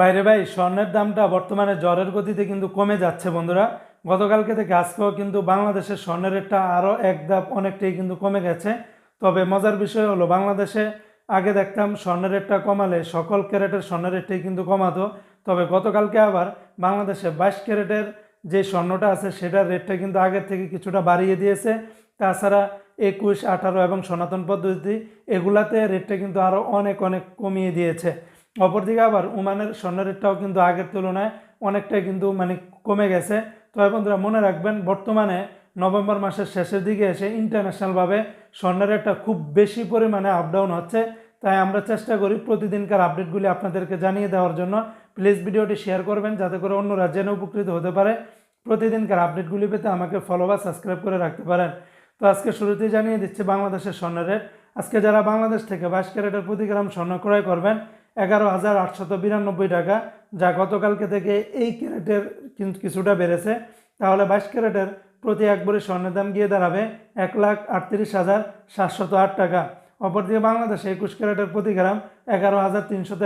বাইরে ভাই, স্বর্ণের দামটা বর্তমানে জ্বরের গতিতে কিন্তু কমে যাচ্ছে বন্ধুরা। গতকালকে থেকে আজকেও কিন্তু বাংলাদেশের স্বর্ণের রেটটা আরও এক ধাপ অনেকটাই কিন্তু কমে গেছে। তবে মজার বিষয় হলো, বাংলাদেশে আগে দেখতাম স্বর্ণের রেটটা কমালে সকল ক্যারেটের স্বর্ণের রেটটাই কিন্তু কমাতো। তবে গতকালকে আবার বাংলাদেশে বাইশ ক্যারেটের যে স্বর্ণটা আছে, সেটার রেটটা কিন্তু আগের থেকে কিছুটা বাড়িয়ে দিয়েছে। তাছাড়া একুশ, আঠারো এবং সনাতন পদ্ধতি, এগুলাতে রেটটা কিন্তু আরও অনেক অনেক কমিয়ে দিয়েছে। অপরদিকে আবার ওমানের স্বর্ণ রেটটাও কিন্তু আগের তুলনায় অনেকটাই কিন্তু মানে কমে গেছে। তবে বন্ধুরা, মনে রাখবেন বর্তমানে নভেম্বর মাসের শেষের দিকে এসে ইন্টারন্যাশনালভাবে স্বর্ণের রেটটা খুব বেশি পরিমাণে আপ ডাউন হচ্ছে। তাই আমরা চেষ্টা করি প্রতিদিনকার আপডেটগুলি আপনাদেরকে জানিয়ে দেওয়ার জন্য। প্লিজ ভিডিওটি শেয়ার করবেন যাতে করে অন্যরা জেনে উপকৃত হতে পারে। প্রতিদিনকার আপডেটগুলি পেতে আমাকে ফলো বা সাবস্ক্রাইব করে রাখতে পারেন। তো আজকে শুরুতেই জানিয়ে দিচ্ছে বাংলাদেশের স্বর্ণের রেট আজকে যারা বাংলাদেশ থেকে বাইশ ক্যারেটের প্রতি গ্রাম স্বর্ণ ক্রয় করবেন এগারো হাজার আটশত বিরানব্বই টাকা, যা গতকালকে থেকে এই ক্যারেটের কিন্তু কিছুটা বেড়েছে। তাহলে বাইশ ক্যারেটের প্রতি এক ভরি স্বর্ণের দাম গিয়ে দাঁড়াবে এক লাখ আটত্রিশ হাজার সাতশত আট টাকা। অপরদিকে বাংলাদেশে একুশ ক্যারেটের প্রতি গ্রাম এগারো হাজার তিনশত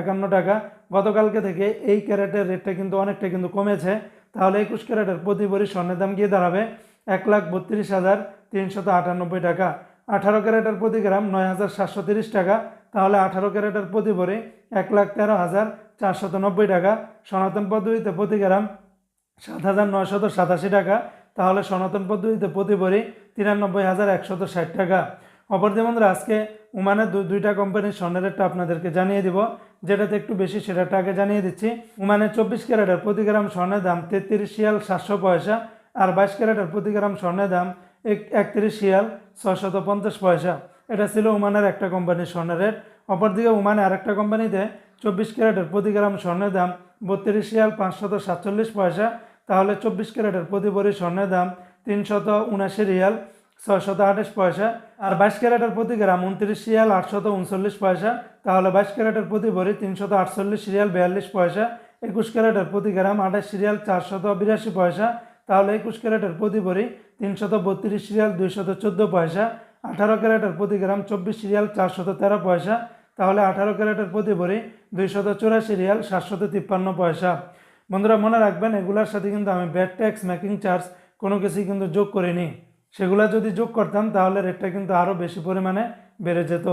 একান্ন টাকা। গতকালকে থেকে এই ক্যারেটের রেটটা কিন্তু অনেকটা কিন্তু কমেছে। তাহলে একুশ ক্যারেটের প্রতি ভরি স্বর্ণের দাম গিয়ে দাঁড়াবে এক লাখ বত্রিশ হাজার তিনশত আটানব্বই টাকা। আঠারো ক্যারেটের প্রতি গ্রাম নয় হাজার সাতশো তিরিশ টাকা। তাহলে আঠারো ক্যারেটের প্রতি ভরি এক লাখ তেরো হাজার চারশত নব্বই টাকা। সনাতন পদ্ধতিতে প্রতি গ্রাম সাত হাজার নয়শত সাতাশি টাকা। তাহলে সনাতন পদ্ধতিতে প্রতি ভরি তিরানব্বই হাজার একশত ষাট টাকা। অপরদি বন্ধুরা, আজকে উমানের দুইটা কোম্পানির স্বর্ণের রেটটা আপনাদেরকে জানিয়ে দিব। যেটাতে একটু বেশি সেটাটা আগে জানিয়ে দিচ্ছি। উমানের চব্বিশ ক্যারেটের প্রতি গ্রাম স্বর্ণের দাম তেত্রিশ শিয়াল সাতশো পয়সা আর বাইশ ক্যারেটের প্রতি গ্রাম স্বর্ণের দাম এক একত্রিশ শিয়াল ছশত পঞ্চাশ পয়সা। এটা ছিল ওমানের একটা কোম্পানির স্বর্ণের। রেট অপরদিকে ওমানে আরেকটা কোম্পানিতে চব্বিশ ক্যারেটের প্রতি গ্রাম স্বর্ণের দাম বত্রিশ শিয়াল পাঁচশত সাতচল্লিশ পয়সা। তাহলে চব্বিশ ক্যারেটের প্রতি ভরি স্বর্ণের দাম তিনশত উনাশি রিয়াল ছয়শত আঠাশ পয়সা। আর বাইশ ক্যারেটের প্রতি গ্রাম উনত্রিশ রিয়াল আটশত উনচল্লিশ পয়সা। তাহলে বাইশ ক্যারেটের প্রতি ভরি তিনশত আটচল্লিশ রিয়াল বিয়াল্লিশ পয়সা। একুশ ক্যারেটের প্রতি গ্রাম আঠাশ রিয়াল চারশত বিরাশি পয়সা। তাহলে একুশ ক্যারেটের প্রতি ভরি তিনশত বত্রিশ সিরিয়াল, দুইশত চোদ্দ পয়সা। আঠারো ক্যারেটের প্রতি গ্রাম চব্বিশ সিরিয়াল, চারশত তেরো পয়সা। তাহলে আঠারো ক্যারেটের প্রতি ভরি দুইশত চুরাশি রিয়াল, সাতশত তিপ্পান্ন পয়সা। বন্ধুরা, মনে রাখবেন, এগুলার সাথে কিন্তু আমি ব্যাড ট্যাক্স মেকিং চার্জ কোনো কিছুই কিন্তু যোগ করিনি। সেগুলো যদি যোগ করতাম, তাহলে রেটটা কিন্তু আরও বেশি পরিমাণে বেড়ে যেত।